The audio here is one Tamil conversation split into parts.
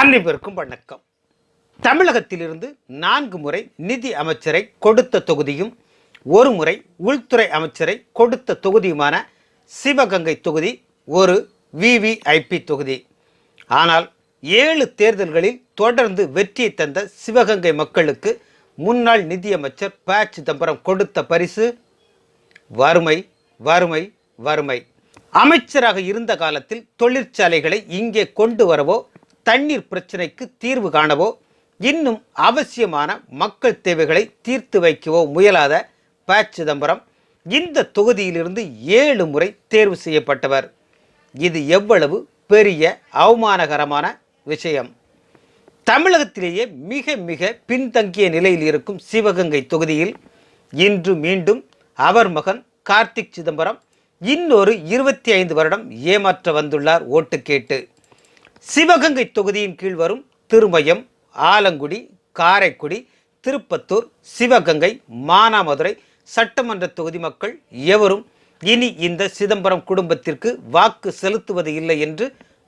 அனைவருக்கும் வணக்கம். தமிழகத்திலிருந்து நான்கு முறை நிதி அமைச்சரை கொடுத்த தொகுதியும் ஒரு முறை உள்துறை அமைச்சரை கொடுத்த தொகுதியுமான சிவகங்கை தொகுதி ஒரு விவிஐபி தொகுதி. ஆனால் ஏழு தேர்தல்களில் தொடர்ந்து வெற்றியை தந்த சிவகங்கை மக்களுக்கு முன்னாள் நிதியமைச்சர் ப. சிதம்பரம் கொடுத்த பரிசு வறுமை வறுமை வறுமை. அமைச்சராக இருந்த காலத்தில் தொழிற்சாலைகளை இங்கே கொண்டு வரவோ தண்ணீர் பிரச்சனைக்கு தீர்வு காணவோ இன்னும் அவசியமான மக்கள் தேவைகளை தீர்த்து வைக்கவோ முயலாத ப. சிதம்பரம் இந்த தொகுதியிலிருந்து ஏழு முறை தேர்வு செய்யப்பட்டவர். இது எவ்வளவு பெரிய அவமானகரமான விஷயம். தமிழகத்திலேயே மிக மிக பின்தங்கிய நிலையில் இருக்கும் சிவகங்கை தொகுதியில் இன்று மீண்டும் அவர் மகன் கார்த்திக் சிதம்பரம் இன்னொரு இருபத்தி ஐந்து வருடம் ஏமாற்ற வந்துள்ளார் ஓட்டு கேட்டு. சிவகங்கை தொகுதியின் கீழ் வரும் திருமயம் ஆலங்குடி காரைக்குடி திருப்பத்தூர் சிவகங்கை மானாமதுரை சட்டமன்ற தொகுதி மக்கள் எவரும் இனி இந்த சிதம்பரம் குடும்பத்திற்கு வாக்கு செலுத்துவது இல்லை என்று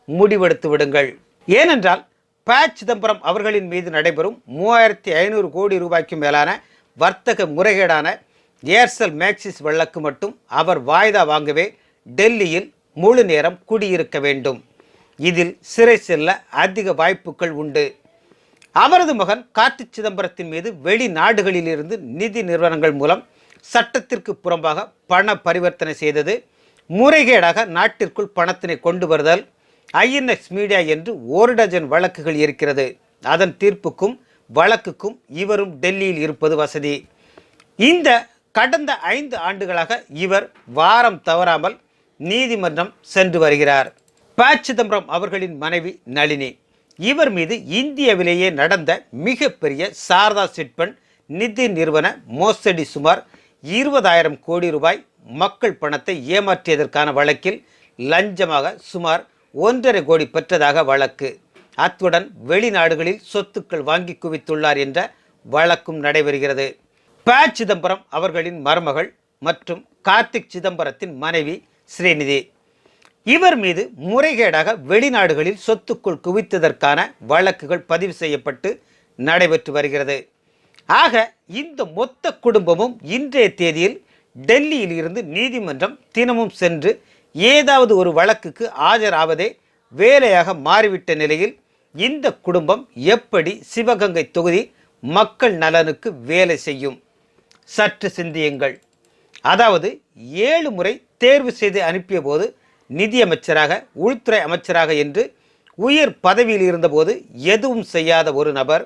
முடிவெடுத்து விடுங்கள். ஏனென்றால் ப. சிதம்பரம் அவர்களின் மீது நடைபெறும் மூவாயிரத்தி ஐநூறு கோடி ரூபாய்க்கு மேலான வர்த்தக முறைகேடான ஏர்செல் மேக்சிஸ் வழக்கு மட்டும் அவர் வாய்தா வாங்கவே டெல்லியில் முழு நேரம் குடியிருக்க வேண்டும். இதில் சிறை செல்ல அதிக வாய்ப்புகள் உண்டு. அவரது மகன் கார்த்தி சிதம்பரத்தின் மீது வெளிநாடுகளிலிருந்து நிதி நிறுவனங்கள் மூலம் சட்டத்திற்கு புறம்பாக பண பரிவர்த்தனை செய்தது. முறைகேடாக நாட்டிற்குள் பணத்தினை கொண்டு வருதல் ஐஎன்எக்ஸ் மீடியா என்று ஒரு டஜன் வழக்குகள் இருக்கிறது. அதன் தீர்ப்புக்கும் வழக்குக்கும் இவரும் டெல்லியில் இருப்பது வசதி. இந்த கடந்த ஐந்து ஆண்டுகளாக இவர் வாரம் தவறாமல் நீதிமன்றம் சென்று வருகிறார். ப சிதம்பரம் அவர்களின் மனைவி நளினி. இவர் மீது இந்தியாவிலேயே நடந்த மிகப்பெரிய சாரதா சிட்பண்ட் நிதி நிறுவன மோசடி சுமார் இருபதாயிரம் கோடி ரூபாய் மக்கள் பணத்தை ஏமாற்றியதற்கான வழக்கில் லஞ்சமாக சுமார் ஒன்றரை கோடி பெற்றதாக வழக்கு. அத்துடன் வெளிநாடுகளில் சொத்துக்கள் வாங்கி குவித்துள்ளார் என்ற வழக்கும் நடைபெறுகிறது. ப சிதம்பரம் அவர்களின் மருமகள் மற்றும் கார்த்திக் சிதம்பரத்தின் மனைவி ஸ்ரீநிதி. இவர் மீது முறைகேடாக வெளிநாடுகளில் சொத்துக்குள் குவித்ததற்கான வழக்குகள் பதிவு செய்யப்பட்டு நடைபெற்று வருகிறது. ஆக இந்த மொத்த குடும்பமும் இன்றைய தேதியில் டெல்லியில் இருந்து நீதிமன்றம் தினமும் சென்று ஏதாவது ஒரு வழக்குக்கு ஆஜராவதே வேலையாக மாறிவிட்ட நிலையில் இந்த குடும்பம் எப்படி சிவகங்கை தொகுதி மக்கள் நலனுக்கு வேலை செய்யும்? சற்று சிந்தியுங்கள். அதாவது ஏழு முறை தேர்வு செய்து அனுப்பிய போது நிதியமைச்சராக உள்துறை அமைச்சராக என்று உயர் பதவியில் இருந்தபோது எதுவும் செய்யாத ஒரு நபர்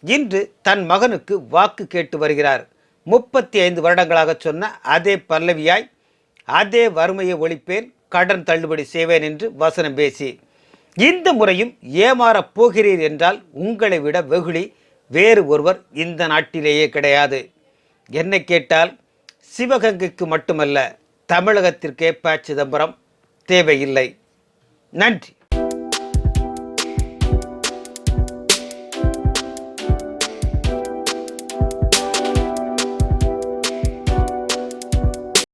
இன்று தன் மகனுக்கு வாக்கு கேட்டு வருகிறார். முப்பத்தி ஐந்து வருடங்களாக சொன்ன அதே பல்லவியாய் அதே வறுமையை ஒழிப்பேன் கடன் தள்ளுபடி செய்வேன் என்று வசனம் பேசி. இந்த முறையும் ஏமாறப் போகிறீர் என்றால் உங்களை விட வெகுளி வேறு ஒருவர் இந்த நாட்டிலேயே கிடையாது. என்னை கேட்டால் சிவகங்கைக்கு மட்டுமல்ல தமிழகத்திற்கே ப சிதம்பரம் தேவையில்லை. நன்றி.